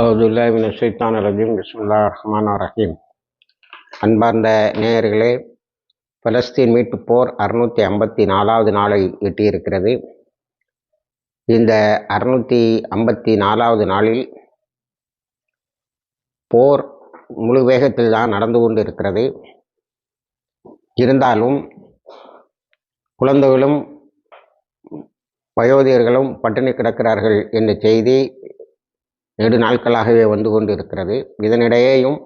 அவுது இல்லாமின் ரஜீம். பிஸ்முல்லா ரஹ்மான் ரஹீம். அன்பார்ந்த நேயர்களே பலஸ்தீன் மீட்பு போர் அறுநூற்றி ஐம்பத்தி நாலாவது நாளை எட்டியிருக்கிறது. இந்த அறுநூற்றி ஐம்பத்தி நாலாவது நாளில் போர் முழு வேகத்தில் தான் நடந்து கொண்டு இருக்கிறது இருந்தாலும் குழந்தைகளும் வயோதிகர்களும் பட்டினி கிடக்கிறார்கள் என்ற செய்தி நெடு நாட்களாகவே வந்து கொண்டு இருக்கிறது இதனிடையேயும்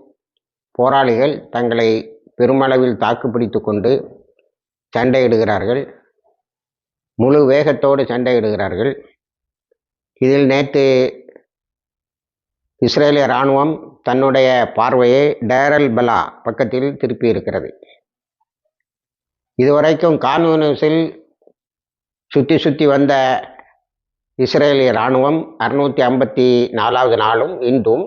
போராளிகள் தங்களை பெருமளவில் தாக்குப்பிடித்து கொண்டு சண்டையிடுகிறார்கள். முழு வேகத்தோடு சண்டையிடுகிறார்கள். இதில் நேற்று இஸ்ரேலிய இராணுவம் தன்னுடைய பார்வையை டேரல் பலா பக்கத்தில் திருப்பி இருக்கிறது இதுவரைக்கும் கான்யூனிஸில் சுற்றி சுற்றி வந்த இஸ்ரேலிய இராணுவம் அறுநூற்றி ஐம்பத்தி நாலாவது நாளும் இன்றும்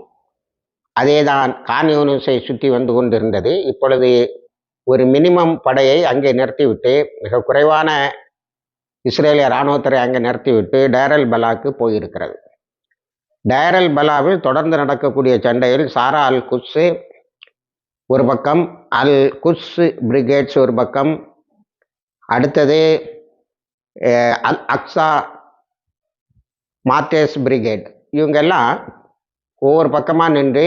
அதேதான் கான்யூனிஸை சுற்றி வந்து கொண்டிருந்தது. இப்பொழுது ஒரு மினிமம் படையை அங்கே நிறுத்திவிட்டு மிக குறைவான இஸ்ரேலிய இராணுவத்தரை அங்கே நிறுத்திவிட்டு டேரல் பலாக்கு போயிருக்கிறது. டேரல் பலாவில் தொடர்ந்து நடக்கக்கூடிய சண்டையில் சாரா அல் குஸ்ஸு ஒரு பக்கம் அல் குஸ் பிரிகேட்ஸ் ஒரு பக்கம் அடுத்தது அல் அக்ஸா மாத்தேஸ் பிரிகேட். இவங்கெல்லாம் ஒவ்வொரு பக்கமாக நின்று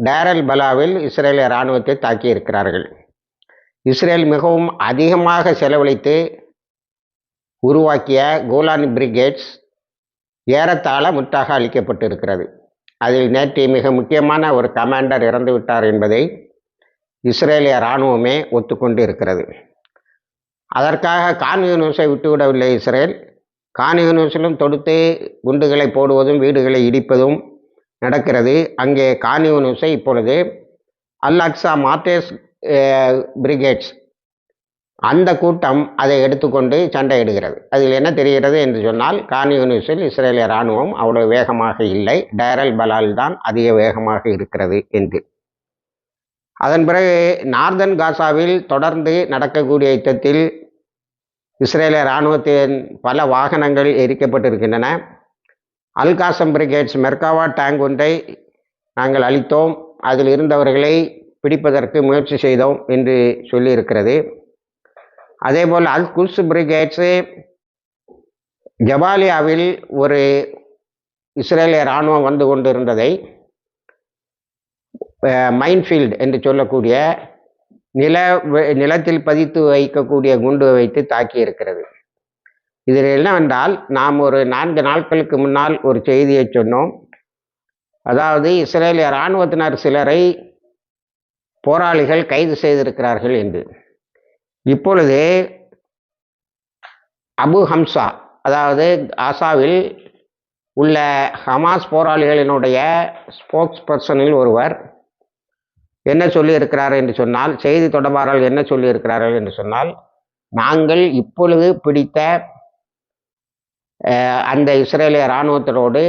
டேரல் பலாவில் இஸ்ரேலிய இராணுவத்தை தாக்கி இருக்கிறார்கள். இஸ்ரேல் மிகவும் அதிகமாக செலவழித்து உருவாக்கிய கோலான் பிரிகேட்ஸ் ஏறத்தாழ முற்றாக அளிக்கப்பட்டு இருக்கிறது அதில் நேற்று மிக முக்கியமான ஒரு கமாண்டர் இறந்துவிட்டார் என்பதை இஸ்ரேலிய இராணுவமே ஒத்துக்கொண்டு இருக்கிறது. அதற்காக கான்யூனிஸை விட்டுவிடவில்லை இஸ்ரேல். கான்யூனிஸிலும் தொடுத்து குண்டுகளை போடுவதும் வீடுகளை இடிப்பதும் நடக்கிறது. அங்கே கான்யூனிஸை இப்பொழுது அல் அக்ஸா மாத்தேஸ் பிரிகேட்ஸ் அந்த கூட்டம் அதை எடுத்துக்கொண்டு சண்டையிடுகிறது. அதில் என்ன தெரிகிறது என்று சொன்னால் கான்யூனிஸில் இஸ்ரேலிய இராணுவம் அவ்வளவு வேகமாக இல்லை. டைரல் பலால் தான் அதிக வேகமாக இருக்கிறது என்று. அதன் பிறகு நார்தன் காசாவில் தொடர்ந்து நடக்கக்கூடிய யுத்தத்தில் இஸ்ரேலிய இராணுவத்தின் பல வாகனங்கள் எரிக்கப்பட்டிருக்கின்றன. Al Qassam brigades Merkava tank ஒன்றை நாங்கள் அளித்தோம் அதில் இருந்தவர்களை பிடிப்பதற்கு முயற்சி செய்தோம் என்று சொல்லியிருக்கிறது. அதேபோல் அல் குல்ஸ் பிரிகேட்ஸு ஜபாலியாவில் ஒரு இஸ்ரேலிய இராணுவம் வந்து கொண்டிருந்ததை மைன்ஃபீல்டு என்று சொல்லக்கூடிய நில நிலத்தில் பதித்து வைக்கக்கூடிய குண்டு வைத்து தாக்கி இருக்கிறது இதில் என்னவென்றால் நாம் ஒரு நான்கு நாட்களுக்கு முன்னால் ஒரு செய்தியை சொன்னோம். அதாவது இஸ்ரேலிய இராணுவத்தினர் சிலரை போராளிகள் கைது செய்திருக்கிறார்கள் என்று. இப்பொழுது அபு ஹம்சா அதாவது ஆசாவில் உள்ள ஹமாஸ் போராளிகளினுடைய ஸ்போக்ஸ் பர்சனில் ஒருவர் என்ன சொல்லியிருக்கிறார் என்று சொன்னால் செய்தி தொடர்பாளர்கள் என்ன சொல்லியிருக்கிறார்கள் என்று சொன்னால் நாங்கள் இப்பொழுது பிடித்த அந்த இஸ்ரேலிய இராணுவத்தோடு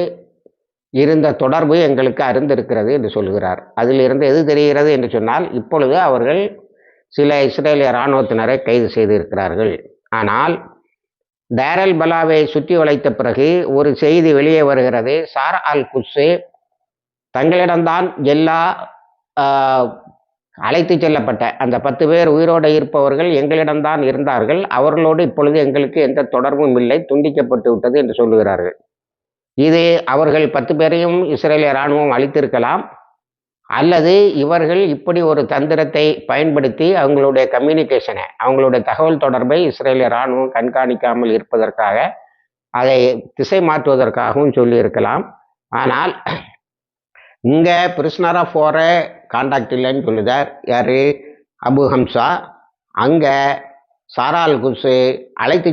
இருந்த தொடர்பு எங்களுக்கு அறிந்திருக்கிறது என்று சொல்கிறார். அதிலிருந்து எது தெரிகிறது என்று சொன்னால் இப்பொழுது அவர்கள் சில இஸ்ரேலிய இராணுவத்தினரை கைது செய்திருக்கிறார்கள். ஆனால் டேரல் பலாவை சுற்றி வளைத்த பிறகு ஒரு செய்தி வெளியே வருகிறது. சார் அல் குஸ்ஸு தங்களிடம்தான் எல்லா அழைத்து செல்லப்பட்ட அந்த பத்து பேர் உயிரோடு இருப்பவர்கள் எங்களிடம்தான் இருந்தார்கள். அவர்களோடு இப்பொழுது எங்களுக்கு எந்த தொடர்பும் இல்லை. துண்டிக்கப்பட்டு விட்டது என்று சொல்லுகிறார்கள். இது அவர்கள் பத்து பேரையும் இஸ்ரேலிய இராணுவம் அழித்திருக்கலாம். அல்லது இவர்கள் இப்படி ஒரு தந்திரத்தை பயன்படுத்தி அவங்களுடைய கம்யூனிகேஷனை அவங்களுடைய தகவல் தொடர்பை இஸ்ரேலிய இராணுவம் கண்காணிக்காமல் இருப்பதற்காக அதை திசை மாற்றுவதற்காகவும் சொல்லியிருக்கலாம். ஆனால் இங்கே பிரிஸ்னர் ஆஃப் வாரை காண்டாக்ட் இல்லைன்னு சொல்லுதார் யார்? அபு ஹம்சா. அங்கே சாரால் குசு அழைத்து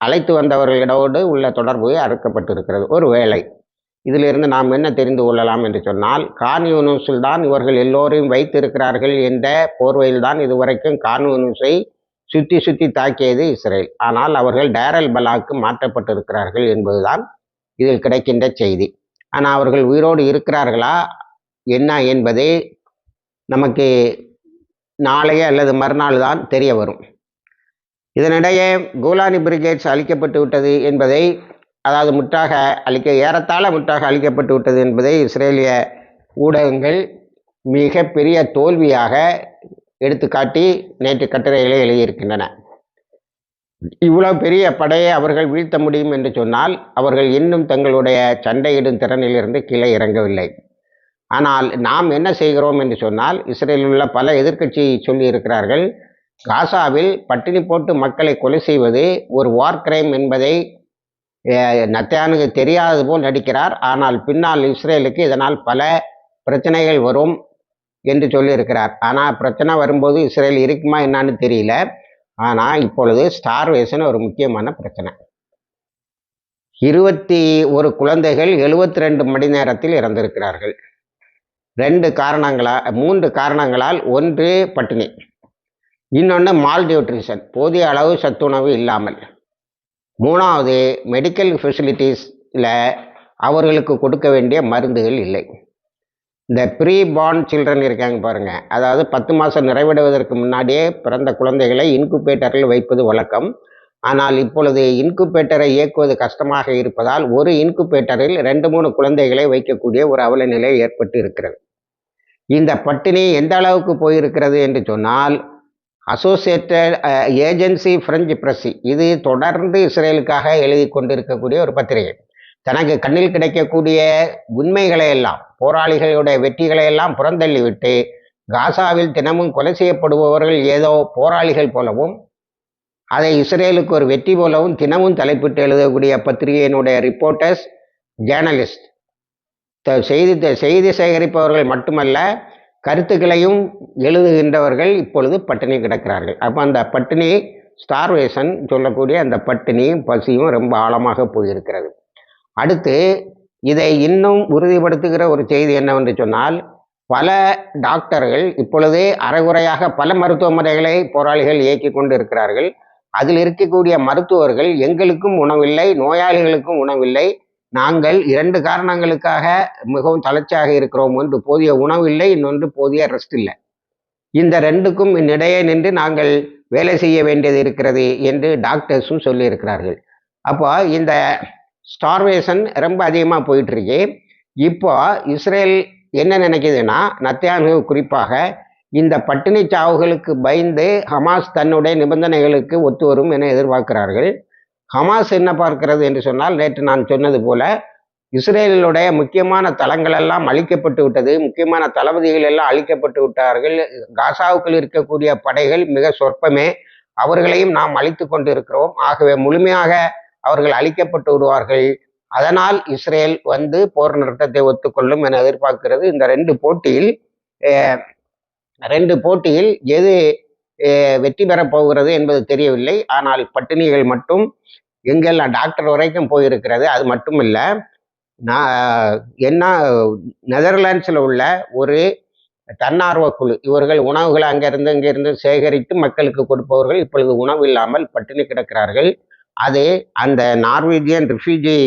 அழைத்து வந்தவர்களிடோடு உள்ள தொடர்பு அறுக்கப்பட்டிருக்கிறது. ஒரு வேலை இதிலிருந்து நாம் என்ன தெரிந்து கொள்ளலாம் என்று சொன்னால் கான்யூனிஸில் தான் இவர்கள் எல்லோரையும் வைத்திருக்கிறார்கள் என்ற போர்வையில் தான் இதுவரைக்கும் கான்யூனிஸை சுற்றி சுற்றி தாக்கியது இஸ்ரேல். ஆனால் அவர்கள் டேரல் பலாக்கு மாற்றப்பட்டிருக்கிறார்கள் என்பதுதான் இதில் கிடைக்கின்ற செய்தி. ஆனால் அவர்கள் உயிரோடு இருக்கிறார்களா? என்ன என்பது நமக்கு நாளைய அல்லது மறுநாள் தான் தெரிய வரும். இதனிடையே கோலானி பிரிகேட்ஸ் அழிக்கப்பட்டு விட்டது என்பதை அதாவது முற்றாக அழிக்க ஏறத்தாழ முற்றாக அழிக்கப்பட்டு விட்டது என்பதை இஸ்ரேலிய ஊடகங்கள் மிகப்பெரிய தோல்வியாக எடுத்துக்காட்டி நேற்று கட்டுரைகளை எழுதியிருக்கின்றன. இவ்வளவு பெரிய படையை அவர்கள் வீழ்த்த முடியும் என்று சொன்னால் அவர்கள் இன்னும் தங்களுடைய சண்டையிடும் திறனிலிருந்து கீழே இறங்கவில்லை. ஆனால் நாம் என்ன செய்கிறோம் என்று சொன்னால் இஸ்ரேலில் உள்ள பல எதிர்க்கட்சி சொல்லி இருக்கிறார்கள் காசாவில் பட்டினி போட்டு மக்களை கொலை செய்வது ஒரு வார் கிரைம் என்பதை நத்தையானுக்கு தெரியாதது போல் நடிக்கிறார். ஆனால் பின்னால் இஸ்ரேலுக்கு இதனால் பல பிரச்சனைகள் வரும் என்று சொல்லியிருக்கிறார். ஆனால் பிரச்சனை வரும்போது இஸ்ரேல் இருக்குமா என்னான்னு தெரியல. ஆனால் இப்பொழுது ஸ்டார்வேஷன் ஒரு முக்கியமான பிரச்சனை. இருபத்தி ஒரு குழந்தைகள் எழுபத்தி ரெண்டு மணி நேரத்தில் இறந்திருக்கிறார்கள். ரெண்டு காரணங்களா மூன்று காரணங்களால் ஒன்று பட்டினி. இன்னொன்று மால் நியூட்ரிஷன் போதிய அளவு சத்துணவு இல்லாமல். மூணாவது மெடிக்கல் ஃபெசிலிட்டிஸில் அவர்களுக்கு கொடுக்க வேண்டிய மருந்துகள் இல்லை. இந்த ப்ரீ பார்ன் சில்ட்ரன் இருக்காங்க பாருங்கள் அதாவது பத்து மாதம் நிறைவடைவதற்கு முன்னாடியே பிறந்த குழந்தைகளை இன்குபேட்டரில் வைப்பது வழக்கம். ஆனால் இப்பொழுது இன்குபேட்டரை இயக்குவது கஷ்டமாக இருப்பதால் ஒரு இன்குபேட்டரில் ரெண்டு மூணு குழந்தைகளை வைக்கக்கூடிய ஒரு அவல நிலை ஏற்பட்டு இருக்கிறது இந்த பட்டினி எந்த அளவுக்கு போயிருக்கிறது என்று சொன்னால் அசோசியேட்டட் ஏஜென்சி பிரெஞ்சு பிரஸ் இது தொடர்ந்து இஸ்ரேலுக்காக எழுதி கொண்டிருக்கக்கூடிய ஒரு பத்திரிகை. தனக்கு கண்ணில் கிடைக்கக்கூடிய உண்மைகளை எல்லாம் போராளிகளுடைய வெற்றிகளை எல்லாம் புறந்தள்ளிவிட்டு காசாவில் தினமும் கொலை செய்யப்படுபவர்கள் ஏதோ போராளிகள் போலவும் அதை இஸ்ரேலுக்கு ஒரு வெற்றி போலவும் தினமும் தலைப்பிட்டு எழுதக்கூடிய பத்திரிகையினுடைய ரிப்போர்ட்டர்ஸ் ஜேர்னலிஸ்ட் செய்தி செய்தி சேகரிப்பவர்கள் மட்டுமல்ல கருத்துக்களையும் எழுதுகின்றவர்கள் இப்பொழுது பட்டினி கிடக்கிறார்கள். அப்போ அந்த பட்டினி ஸ்டார்வேஷன் சொல்லக்கூடிய அந்த பட்டினியும் பசியும் ரொம்ப ஆழமாக போயிருக்கிறது. அடுத்து இதை இன்னும் உறுதிப்படுத்துகிற ஒரு செய்தி என்னவென்று சொன்னால் பல டாக்டர்கள் இப்பொழுதே அறகுறையாக பல மருத்துவமனைகளை போராளிகள் இயக்கி கொண்டு இருக்கிறார்கள். அதில் இருக்கக்கூடிய மருத்துவர்கள் எங்களுக்கும் உணவில்லை நோயாளிகளுக்கும் உணவில்லை. நாங்கள் இரண்டு காரணங்களுக்காக மிகவும் தளர்ச்சியாக இருக்கிறோம். ஒன்று போதிய உணவு இல்லை இன்னொன்று போதிய ரெஸ்ட் இல்லை. இந்த ரெண்டுக்கும் இடையே நின்று நாங்கள் வேலை செய்ய வேண்டியது இருக்கிறது என்று டாக்டர்ஸும் சொல்லியிருக்கிறார்கள். அப்போ இந்த ஸ்டார்வேஷன் ரொம்ப அதிகமாக போயிட்டுருக்கு இப்போ இஸ்ரேல் என்ன நினைக்குதுன்னா நத்தியானு குறிப்பாக இந்த பட்டினி சாவுகளுக்கு பயந்து ஹமாஸ் தன்னுடைய நிபந்தனைகளுக்கு ஒத்து வரும் என எதிர்பார்க்கிறார்கள். ஹமாஸ் என்ன பார்க்கிறது என்று சொன்னால் நேற்று நான் சொன்னது போல இஸ்ரேலுடைய முக்கியமான தளங்கள் எல்லாம் அழிக்கப்பட்டு விட்டது முக்கியமான தளபதிகள் எல்லாம் அழிக்கப்பட்டு விட்டார்கள். காசாவுக்குள் இருக்கக்கூடிய படைகள் மிக சொற்பமே அவர்களையும் நாம் அழித்து கொண்டு இருக்கிறோம் ஆகவே முழுமையாக அவர்கள் அழிக்கப்பட்டு விடுவார்கள். அதனால் இஸ்ரேல் வந்து போர் நிறுத்தத்தை ஒத்துக்கொள்ளும் என எதிர்பார்க்கிறது. இந்த ரெண்டு போட்டியில் ரெண்டு போட்டியில் எது வெற்றி பெறப் போகிறது என்பது தெரியவில்லை. ஆனால் பட்டினிகள் மட்டும் எங்கெல்லாம் டாக்டர் வரைக்கும் போயிருக்கிறது. அது மட்டும் இல்லை நான் என்ன நெதர்லாண்ட்ஸில் உள்ள ஒரு தன்னார்வ குழு இவர்கள் உணவுகளை அங்கிருந்து இங்கிருந்து சேகரித்து மக்களுக்கு கொடுப்பவர்கள் இப்பொழுது உணவு இல்லாமல் பட்டினி கிடக்கிறார்கள். அது அந்த நார்வீஜியன் ரிஃப்யூஜி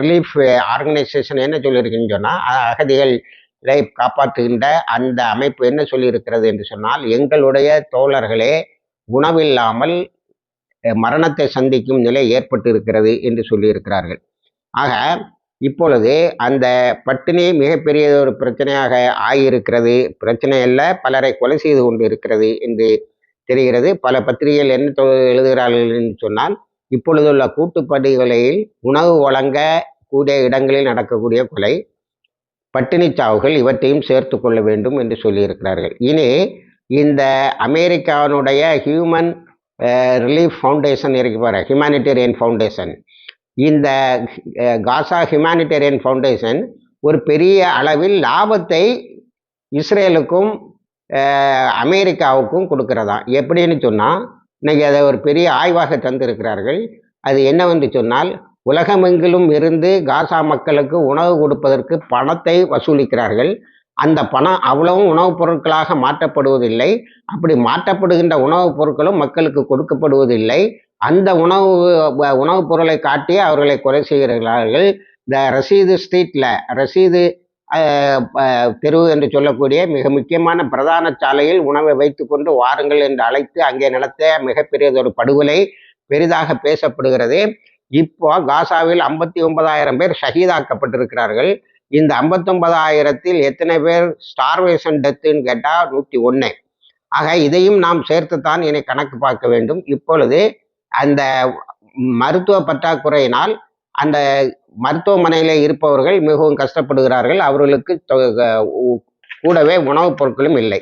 ரிலீஃப் ஆர்கனைசேஷன் என்ன சொல்லியிருக்குன்னு சொன்னால் அகதிகள் காப்பாற்றுகின்ற அந்த அமைப்பு என்ன சொல்லியிருக்கிறது என்று சொன்னால் எங்களுடைய தோழர்களே உணவில்லாமல் மரணத்தை சந்திக்கும் நிலை ஏற்பட்டு இருக்கிறது என்று சொல்லியிருக்கிறார்கள். ஆக இப்பொழுது அந்த பட்டினி மிகப்பெரிய ஒரு பிரச்சனையாக ஆகியிருக்கிறது. பிரச்சனை அல்ல பலரை கொலை செய்து கொண்டு இருக்கிறது என்று தெரிகிறது. பல பத்திரிகைகள் என்ன எழுதுகிறார்கள் என்று சொன்னால் இப்பொழுதுள்ள கூட்டுப்படுகொலையில் உணவு வழங்க கூடிய இடங்களில் நடக்கக்கூடிய கொலை பட்டினி சாவுகள் இவற்றையும் சேர்த்து கொள்ள வேண்டும் என்று சொல்லியிருக்கிறார்கள். இனி இந்த அமெரிக்காவினுடைய ஹியூமன் ரிலீஃப் ஃபவுண்டேஷன் இருக்கு பாரு ஹியூமானிட்டேரியன் ஃபவுண்டேஷன் இந்த காசா ஹியூமானிட்டேரியன் ஃபவுண்டேஷன் ஒரு பெரிய அளவில் லாபத்தை இஸ்ரேலுக்கும் அமெரிக்காவுக்கும் கொடுக்கிறதா? எப்படின்னு சொன்னால் இன்றைக்கி அதை ஒரு பெரிய ஆய்வாக தந்திருக்கிறார்கள். அது என்னவென்று சொன்னால் உலகமெங்கிலும் இருந்து காசா மக்களுக்கு உணவு கொடுப்பதற்கு பணத்தை வசூலிக்கிறார்கள். அந்த பணம் அவ்வளவும் உணவுப் பொருட்களாக மாற்றப்படுவதில்லை. அப்படி மாற்றப்படுகின்ற உணவுப் பொருட்களும் மக்களுக்கு கொடுக்கப்படுவதில்லை. அந்த உணவு உணவுப் பொருளை காட்டி அவர்களை கொலை செய்கிறார்கள். இந்த ரசீது ஸ்ட்ரீட்டில் ரசீது தெரு என்று சொல்லக்கூடிய மிக முக்கியமான பிரதான சாலையில் உணவை வைத்துக்கொண்டு வாருங்கள் என்று அழைத்து அங்கே நடத்த மிகப்பெரியதொரு படுகொலை பெரிதாக பேசப்படுகிறது. இப்போ காசாவில் ஐம்பத்தி ஒன்பதாயிரம் பேர் ஷஹீதாக்கப்பட்டிருக்கிறார்கள். இந்த ஐம்பத்தொன்பதாயிரத்தில் எத்தனை பேர் ஸ்டார்வேஷன் டெத்துன்னு கேட்டால் நூற்றி ஒன்று ஆக இதையும் நாம் சேர்த்துத்தான் என்னை கணக்கு பார்க்க வேண்டும். இப்பொழுது அந்த மருத்துவ பற்றாக்குறையினால் அந்த மருத்துவமனையில் இருப்பவர்கள் மிகவும் கஷ்டப்படுகிறார்கள். அவர்களுக்கு கூடவே உணவுப் பொருட்களும் இல்லை.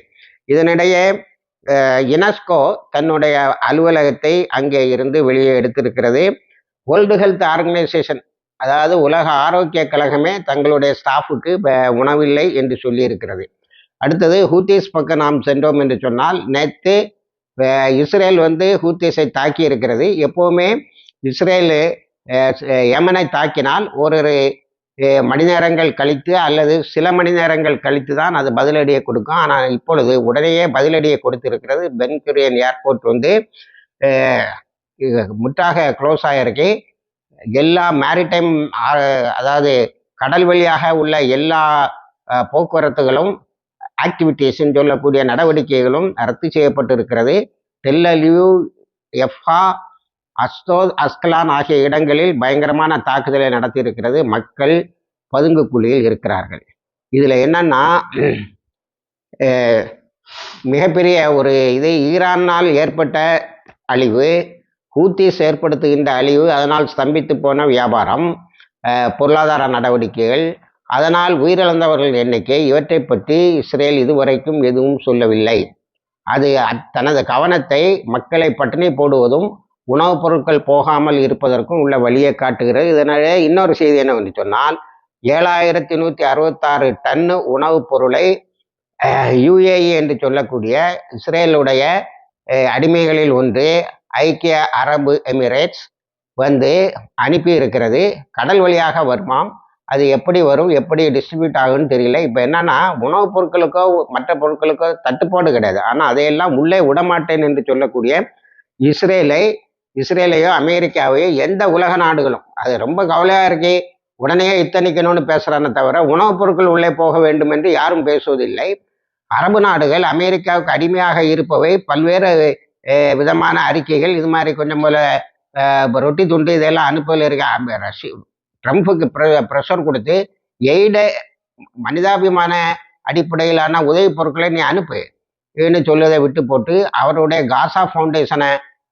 இதனிடையே யுனெஸ்கோ தன்னுடைய அலுவலகத்தை அங்கே இருந்து வெளியே எடுத்திருக்கிறது. வேர்ல்டு ஹெல்த் ஆர்கனைசேஷன் அதாவது உலக ஆரோக்கிய கழகமே தங்களுடைய ஸ்டாஃபுக்கு உணவில்லை என்று சொல்லியிருக்கிறது. அடுத்தது ஹூத்திஸ் பக்கம் நாம் சென்றோம் என்று சொன்னால் நேற்று இஸ்ரேல் வந்து ஹூத்திஸை தாக்கி இருக்கிறது எப்போவுமே இஸ்ரேலு யமனை தாக்கினால் ஒரு மணி நேரங்கள் கழித்து அல்லது சில மணி நேரங்கள் கழித்து தான் அது பதிலடியை கொடுக்கும். ஆனால் இப்பொழுது உடனேயே பதிலடியை கொடுத்திருக்கிறது. பென்குரியன் ஏர்போர்ட் வந்து முற்றாக க்ளோஸ் ஆகிருக்கு எல்லா மேரிடைம் அதாவது கடல் வழியாக உள்ள எல்லா போக்குவரத்துகளும் ஆக்டிவிட்டீஸ்ன்னு சொல்லக்கூடிய நடவடிக்கைகளும் ரத்து செய்யப்பட்டிருக்கிறது. டெல்லலியூ எஃப்ஹா அஸ்தோ அஸ்கலான் ஆகிய இடங்களில் பயங்கரமான தாக்குதலை நடத்தியிருக்கிறது. மக்கள் பதுங்கு குழியில் இருக்கிறார்கள். இதில் என்னன்னா மிகப்பெரிய ஒரு இது ஈரானால் ஏற்பட்ட அழிவு ஹூத்திஸ் ஏற்படுத்துகின்ற அழிவு அதனால் ஸ்தம்பித்து போன வியாபாரம் பொருளாதார நடவடிக்கைகள் அதனால் உயிரிழந்தவர்கள் எண்ணிக்கை இவற்றை பற்றி இஸ்ரேல் இதுவரைக்கும் எதுவும் சொல்லவில்லை. அது தனது கவனத்தை மக்களை பட்டினி போடுவதும் உணவுப் பொருட்கள் போகாமல் இருப்பதற்கும் உள்ள வழியை காட்டுகிறது. இதனாலே இன்னொரு செய்தி என்னவென்று சொன்னால் ஏழாயிரத்தி நூற்றி அறுபத்தாறு டன்னு உணவுப் பொருளை யுஏஇ என்று சொல்லக்கூடிய இஸ்ரேலுடைய அடிமைகளில் ஒன்று ஐக்கிய அரபு எமிரேட்ஸ் வந்து அனுப்பி இருக்கிறது கடல் வழியாக வருமாம். அது எப்படி வரும்? எப்படி டிஸ்ட்ரிபியூட் ஆகும்னு தெரியல. இப்போ என்னன்னா உணவுப் பொருட்களுக்கோ மற்ற பொருட்களுக்கோ தட்டுப்பாடு கிடையாது. ஆனால் அதையெல்லாம் உள்ளே விடமாட்டேன் என்று சொல்லக்கூடிய இஸ்ரேலை இஸ்ரேலையோ அமெரிக்காவையோ எந்த உலக நாடுகளும் அது ரொம்ப கவலையாக இருக்கு உடனே இத்தனைக்கணும்னு பேசுகிறானே தவிர உணவுப் பொருட்கள் உள்ளே போக வேண்டும் என்று யாரும் பேசுவதில்லை. அரபு நாடுகள் அமெரிக்காவுக்கு அடிமையாக இருப்பவை பல்வேறு விதமான அறிக்கைகள் இது மாதிரி கொஞ்சம் போல ரொட்டி துண்டு இதெல்லாம் அனுப்பல இருக்க. ரஷ்ய ட்ரம்ப்புக்கு ப்ரெஷர் கொடுத்து எய்ட மனிதாபிமான அடிப்படையிலான உதவி பொருட்களை நீ அனுப்பு என்று சொல்வதை விட்டு போட்டு அவருடைய காசா ஃபவுண்டேஷனை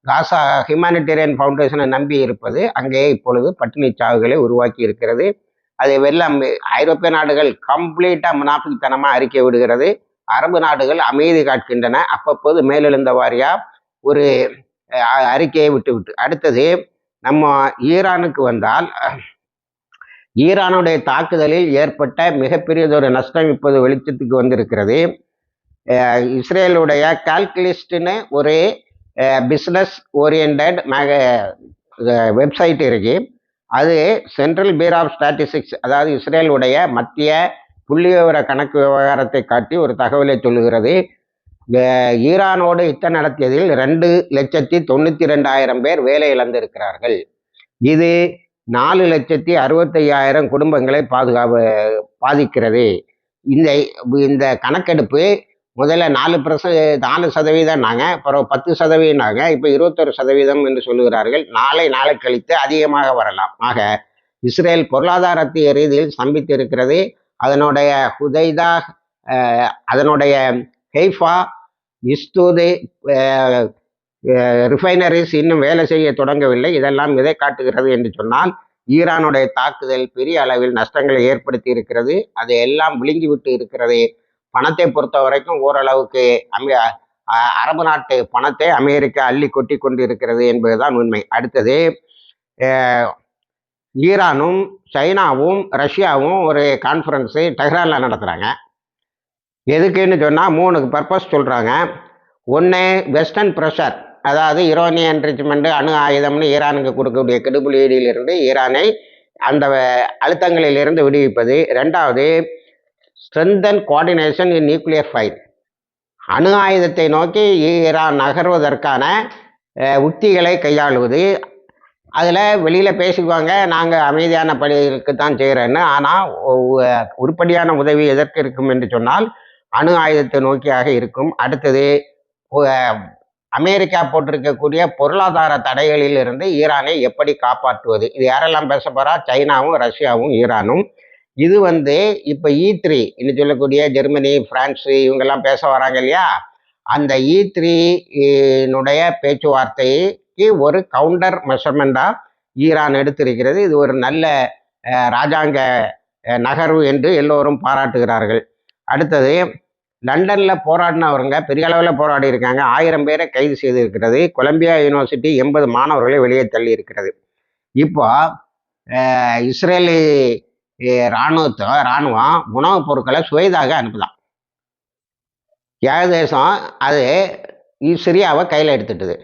காசா ஹியூமானிட்டேரியன் ஃபவுண்டேஷனை நம்பி இருப்பது அங்கே இப்பொழுது பட்டினி சாவுகளை உருவாக்கி இருக்கிறது. அதை வெள்ளம் ஐரோப்பிய நாடுகள் கம்ப்ளீட்டாக முனாஃபித்தனமாக அறிக்கை விடுகிறது. அரபு நாடுகள் அமைதி காட்கின்றன அப்பப்போது மேலெழுந்த வாரியாக ஒரு அறிக்கையை விட்டு விட்டு அடுத்தது நம்ம ஈரானுக்கு வந்தால் ஈரானுடைய தாக்குதலில் ஏற்பட்ட மிகப்பெரியதொரு நஷ்டம் இப்போது வெளிச்சத்துக்கு வந்திருக்கிறது. இஸ்ரேலுடைய கால்குலிஸ்ட்னு ஒரு பிஸ்னஸ் ஓரியன்ட் மேக வெப்சைட் இருக்கு. அது சென்ட்ரல் பீர் ஆஃப் ஸ்டாட்டிஸ்டிக்ஸ் அதாவது இஸ்ரேலுடைய மத்திய புள்ளி விவர கணக்கு விவகாரத்தை காட்டி ஒரு தகவலை சொல்லுகிறது. ஈரானோடு யுத்தம் நடத்தியதில் ரெண்டு லட்சத்தி தொண்ணூற்றி ரெண்டாயிரம் பேர் வேலை இழந்திருக்கிறார்கள் இது நாலு லட்சத்தி அறுபத்தையாயிரம் குடும்பங்களை பாதுகாப்பு பாதிக்கிறது. இந்த இந்த கணக்கெடுப்பு முதல்ல நாலு பிரச நாலு சதவீதம்னாங்க அப்புறம் பத்து சதவீதம்னாங்க இப்போ இருபத்தொரு சதவீதம் என்று சொல்லுகிறார்கள். நாளை நாளை கழித்து அதிகமாக வரலாம். ஆக இஸ்ரேல் பொருளாதாரத்தை ரீதியில் ஸ்தம்பித்திருக்கிறது. அதனுடைய ஹுதைதா அதனுடைய ஹெய்ஃபா இஸ்தூது ரிஃபைனரிஸ் இன்னும் வேலை செய்ய தொடங்கவில்லை. இதெல்லாம் விதை காட்டுகிறது என்று சொன்னால் ஈரானுடைய தாக்குதல் பெரிய அளவில் நஷ்டங்களை ஏற்படுத்தி இருக்கிறது. அதை எல்லாம் விழுங்கிவிட்டு இருக்கிறது. பணத்தை பொறுத்த வரைக்கும் ஓரளவுக்கு அமெ அரபு நாட்டு பணத்தை அமெரிக்கா அள்ளி கொட்டி கொண்டு இருக்கிறது என்பதுதான் உண்மை. அடுத்தது ஈரானும் சைனாவும் ரஷ்யாவும் ஒரு கான்ஃபரன்ஸு டெஹ்ரானில் நடத்துகிறாங்க எதுக்குன்னு சொன்னால் மூணு பர்பஸ் சொல்கிறாங்க ஒன்று வெஸ்டர்ன் ப்ரெஷர் அதாவது யுரோனிய என்ரிச்மெண்ட்டு அணு ஆயுதம்னு ஈரானுக்கு கொடுக்கக்கூடிய கெடுபுலியிலிருந்து ஈரானை அந்த அழுத்தங்களிலிருந்து விடுவிப்பது. ரெண்டாவது strengthen coordination in nuclear fight அணு ஆயுதத்தை நோக்கி ஈரான் நகர்வதற்கான உத்திகளை கையாளுவது. அதில் வெளியில் பேசிக்குவாங்க நாங்கள் அமைதியான பணிகளுக்கு தான் செய்கிறேன்னு ஆனால் உருப்படியான உதவி எதற்கு இருக்கும் என்று சொன்னால் அணு ஆயுதத்தை நோக்கியாக இருக்கும். அடுத்தது அமெரிக்கா போட்டிருக்கக்கூடிய பொருளாதார தடைகளில் இருந்து ஈரானை எப்படி காப்பாற்றுவது? இது யாரெல்லாம் பேச போறா? சைனாவும் ரஷ்யாவும் ஈரானும். இது வந்து இப்போ இ e த்ரீ இன்னும் சொல்லக்கூடிய ஜெர்மனி பிரான்ஸு இவங்கெல்லாம் பேச வராங்க இல்லையா? அந்த e இ த்ரீனுடைய பேச்சுவார்த்தைக்கு ஒரு கவுண்டர் மெஷர்மெண்ட்டாக ஈரான் எடுத்திருக்கிறது. இது ஒரு நல்ல ராஜாங்க நகர்வு என்று எல்லோரும் பாராட்டுகிறார்கள். அடுத்தது லண்டனில் போராடினவருங்க பெரிய அளவில் போராடி இருக்காங்க ஆயிரம் பேரை கைது செய்திருக்கிறது. கொலம்பியா யூனிவர்சிட்டி எண்பது மாணவர்களை வெளியே தள்ளி இருக்கிறது இப்போ இஸ்ரேலி அஹ், இராணுவத்தை இராணுவம் உணவுப் பொருட்களை சுவைதாக அனுப்புதான். ஏகதேசம் அது சிரியாவை கையில் எடுத்துட்டுது.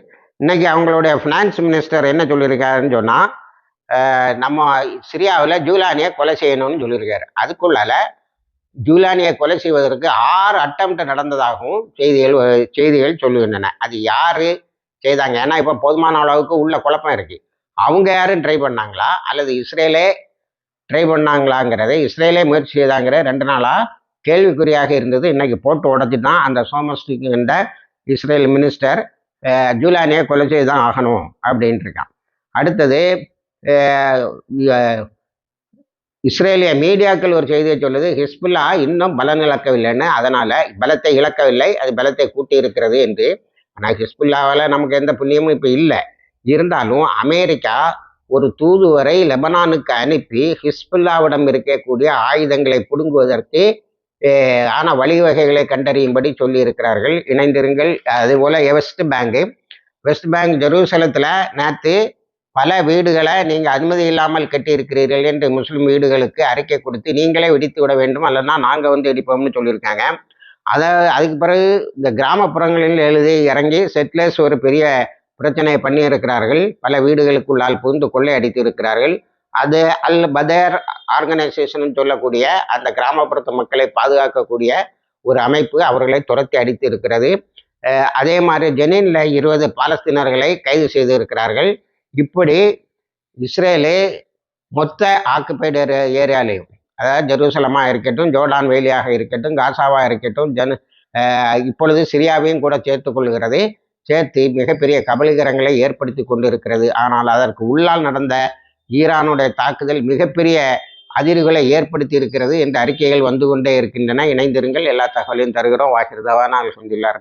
இன்னைக்கு அவங்களுடைய ஃபினான்ஸ் மினிஸ்டர் என்ன சொல்லியிருக்காருன்னு சொன்னால் நம்ம சிரியாவில் ஜூலானியை கொலை செய்யணும்னு சொல்லியிருக்காரு. அதுக்குள்ளால ஜூலானியை கொலை செய்வதற்கு ஆறு அட்டம்ப்ட் நடந்ததாகவும் செய்திகள் செய்திகள் சொல்லுகின்றன. அது யாரு செய்தாங்க? ஏன்னா இப்போ போதுமான அளவுக்கு உள்ள குழப்பம் இருக்கு. அவங்க யாரும் ட்ரை பண்ணாங்களா? அல்லது இஸ்ரேலே ட்ரை பண்ணாங்களாங்கிறதை இஸ்ரேலே முயற்சி செய்தாங்கிற ரெண்டு நாளாக கேள்விக்குறியாக இருந்தது. இன்னைக்கு போட்டு உடச்சி தான் அந்த சோமஸ்டிக் என்ற இஸ்ரேல் மினிஸ்டர் ஜூலானியை கொலை செய்து தான் ஆகணும் அப்படின்ட்டு இருக்கான். அடுத்தது இஸ்ரேலிய மீடியாக்கள் ஒரு செய்தியை சொல்லுது ஹிஸ்புல்லா இன்னும் பலன் இழக்கவில்லைன்னு அதனால பலத்தை இழக்கவில்லை அது பலத்தை கூட்டி இருக்கிறது என்று. ஆனால் ஹிஸ்புல்லாவால் நமக்கு எந்த புண்ணியமும் இப்போ இல்லை. இருந்தாலும் அமெரிக்கா ஒரு தூதுவரை லெபனானுக்கு அனுப்பி ஹிஸ்புல்லாவிடம் இருக்கக்கூடிய ஆயுதங்களை புடுங்குவதற்கு ஆன வழிவகைகளை கண்டறியும்படி சொல்லியிருக்கிறார்கள். இணைந்திருங்கள். அதுபோல் வெஸ்ட் பேங்கு. வெஸ்ட் பேங்க் ஜெருசலத்தில் நேற்று பல வீடுகளை நீங்கள் அனுமதி இல்லாமல் கட்டியிருக்கிறீர்கள் என்று முஸ்லீம் வீடுகளுக்கு அறிக்கை கொடுத்து நீங்களே வெடித்து விட வேண்டும் அல்லனா நாங்கள் வந்து வெடிப்போம்னு சொல்லியிருக்காங்க. அதை அதுக்கு பிறகு இந்த கிராமப்புறங்களில் எழுதி இறங்கி செட்லர்ஸ் ஒரு பெரிய பிரச்சனையை பண்ணியிருக்கிறார்கள். பல வீடுகளுக்குள்ளால் புகுந்து கொள்ளை அடித்து இருக்கிறார்கள் அது அல் பதேர் ஆர்கனைசேஷன் சொல்லக்கூடிய அந்த கிராமப்புறத்து மக்களை பாதுகாக்கக்கூடிய ஒரு அமைப்பு அவர்களை துரத்தி அடித்து இருக்கிறது அதே மாதிரி ஜெனீனில் இருபது பாலஸ்தீனர்களை கைது செய்து இருக்கிறார்கள் இப்படி இஸ்ரேலு மொத்த ஆக்குபைடு ஏரியாலையும் அதாவது ஜெருசலமாக இருக்கட்டும் ஜோர்டான் வேலியாக இருக்கட்டும் காசாவாக இருக்கட்டும் ஜன இப்பொழுது சிரியாவையும் கூட சேர்த்து கொள்கிறது. சேர்த்து மிகப்பெரிய கபலீகரங்களை ஏற்படுத்தி கொண்டிருக்கிறது. ஆனால் அதற்கு உள்ளால் நடந்த ஈரானுடைய தாக்குதல் மிகப்பெரிய அதிர்வுகளை ஏற்படுத்தி இருக்கிறது என்ற அறிக்கைகள் வந்து கொண்டே இருக்கின்றன. இணைந்திருங்கள். எல்லா தகவலையும் தருகிறோம். வாகிருதவா நான் சொல்லிள்ளார்